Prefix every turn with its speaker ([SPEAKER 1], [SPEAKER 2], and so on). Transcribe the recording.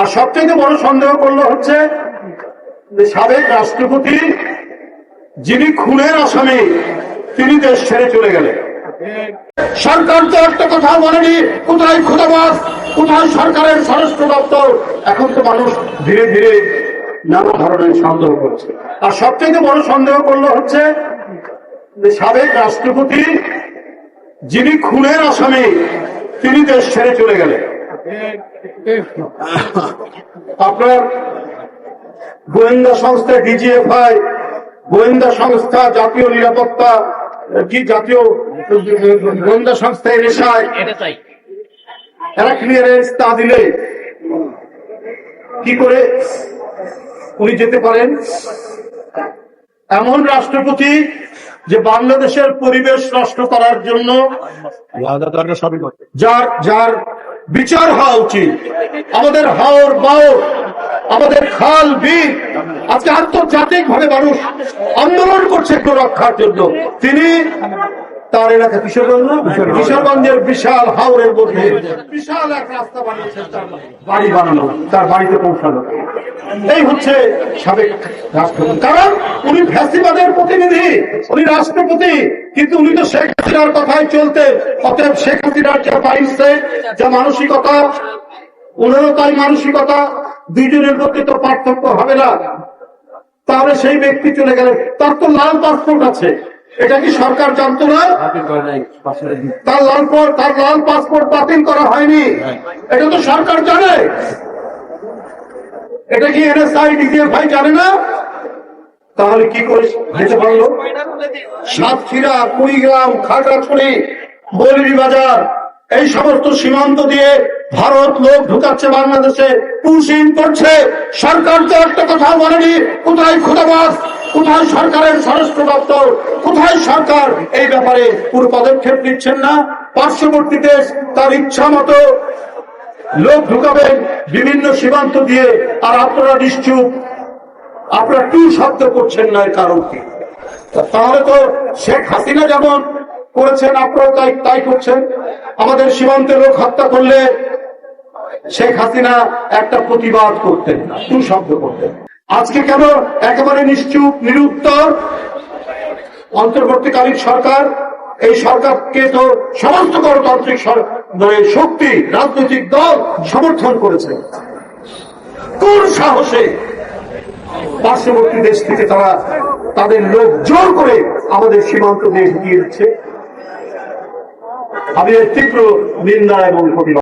[SPEAKER 1] আর সবচেয়ে বড় সন্দেহ করল হচ্ছে সাবেক রাষ্ট্রপতি যিনি খুনের আসামি, তিনি দেশ ছেড়ে চলে গেলেন। সরকার তো একটা কথা বলেনি, কোথায় খুদাবাস কোথায় সরকারের স্বরাষ্ট্র দপ্তর? এখন তো মানুষ ধীরে ধীরে নানা ধরনের সন্দেহ করছে। আর সবচেয়ে বড় সন্দেহ করল হচ্ছে সাবেক রাষ্ট্রপতি যিনি খুনের আসামি, তিনি দেশ ছেড়ে চলে গেলেন। আপনার গোয়েন্দা সংস্থা ডিজিএফআই গোয়েন্দা সংস্থা জাতীয় নিরাপত্তা কি জাতীয় গোয়েন্দা সংস্থা এনএসআই এরা ক্লিয়ারেন্স তা দিলে কি করে উনি যেতে পারেন? এমন রাষ্ট্রপতি যে বাংলাদেশের পরিবেশ নষ্ট করার জন্য যার যার বিচার হওয়া উচিত। আমাদের হাওর বাওর, আমাদের খাল বিল আজকে আন্তর্জাতিক ভাবে মানুষ আন্দোলন করছে একটু রক্ষার জন্য। তিনি তার এলাকা কিশোরগঞ্জ কিশোরগঞ্জের বিশাল হাওরের মধ্যে বিশাল এক রাস্তা বানিয়েছেন তার বাড়ি। বানানো তার বাড়িতে পৌঁছানো। এই হচ্ছে সাবেক রাষ্ট্রপতি কারণ উনি ফ্যাসিবাদের প্রতিনিধি উনি রাষ্ট্রপতি কিন্তু উনি তো শেখ হাসিনার কথাই চলতে। অতএব শেখ হাসিনার যা মাইন্ডসেট যা মানসিকতা ওনারও তাই মানসিকতা দুইজনের মধ্যে তো পার্থক্য হবে না। তাহলে সেই ব্যক্তি চলে গেলে তার তো লাল পাসপোর্ট আছে। এটা কি সরকার জানতো না তার লাল তার লাল পাসপোর্ট বাতিল করা হয়নি। এটা তো সরকার জানে। এটা কি এনএসআই ডিজিএফআই জানে না? তাহলে কি করে যেতে পারল? সাতক্ষীরা কুড়িগ্রাম খাগড়াছড়ি বলির বাজার এই সমস্ত সীমান্ত দিয়ে ভারত লোক ঢুকাচ্ছে বাংলাদেশে। পুশিং করছে। সরকার তো একটা কথা বলেনি কোথায় খুদাবাস কোথায় সরকারের স্বরাষ্ট্র দপ্তর? কোথায় সরকার? এই ব্যাপারে পুরো পদক্ষেপ নিচ্ছেন না। পার্শ্ববর্তী দেশ তার ইচ্ছা মতো লোক ঢুকাবেন বিভিন্ন সীমান্ত দিয়ে। আর আপনারা নিশ্চুপ। আপনারা টু শব্দ করছেন না এর কারণ কি? তাহলে তো শেখ হাসিনা যেমন করেছেন আপনারা তাই তাই করছেন। আমাদের সীমান্তে লোক হত্যা করলে শেখ হাসিনা একটা প্রতিবাদ করতেন না, টু শব্দ করতেন আজকে কেন একেবারে নিশ্চুপ, নিরুত্তর? অন্তর্বর্তীকালীন সরকার, এই সরকারকে তো সমস্ত গণতান্ত্রিক মানে শক্তি, রাজনৈতিক দল সমর্থন করেছে। কোন সাহসে পার্শ্ববর্তী দেশ থেকে তারা তাদের লোক জোর করে আমাদের সীমান্ত দিয়ে দিচ্ছে? আমি তীব্র নিন্দা এবং প্রতিবাদ